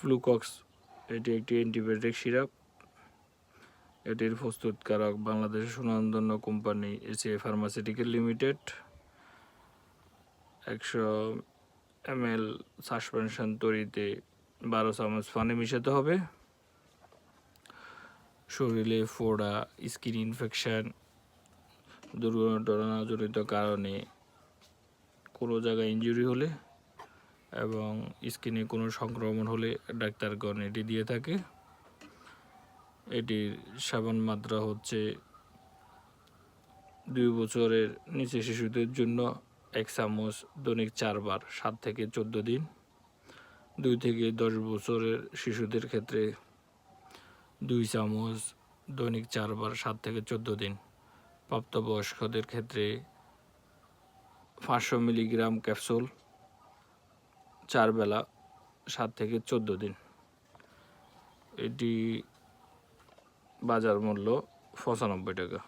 ফ্লুকক্স এটি একটি antibiotic syrup. এটির প্রস্তুতকারক বাংলাদেশের সুনামধন্য কোম্পানি এসিআই ফার্মাসিউটিক্যাল লিমিটেড একশো এম এল সাসপেনশন তৈরিতে বারো চামচ পানি মিশাতে হবে। শরীরে ফোড়া, স্কিন ইনফেকশন, দুর্ঘটনাজনিত কারণে কোনো জায়গায় ইনজুরি হলে এবং স্কিনে কোনো সংক্রমণ হলে ডাক্তারগণ এটি দিয়ে থাকে। এটির সাবান মাত্রা হচ্ছে দুই বছরের নিচে শিশুদের জন্য এক চামচ দৈনিক চারবার সাত থেকে চোদ্দ দিন। দুই থেকে দশ বছরের শিশুদের ক্ষেত্রে দুই চামচ দৈনিক চারবার সাত থেকে চোদ্দ দিন। প্রাপ্তবয়স্কদের ক্ষেত্রে পাঁচশো মিলিগ্রাম ক্যাপসুল চার বেলা সাত থেকে চোদ্দ দিন। এটি বাজার মূল্য পঁচানব্বই টাকা।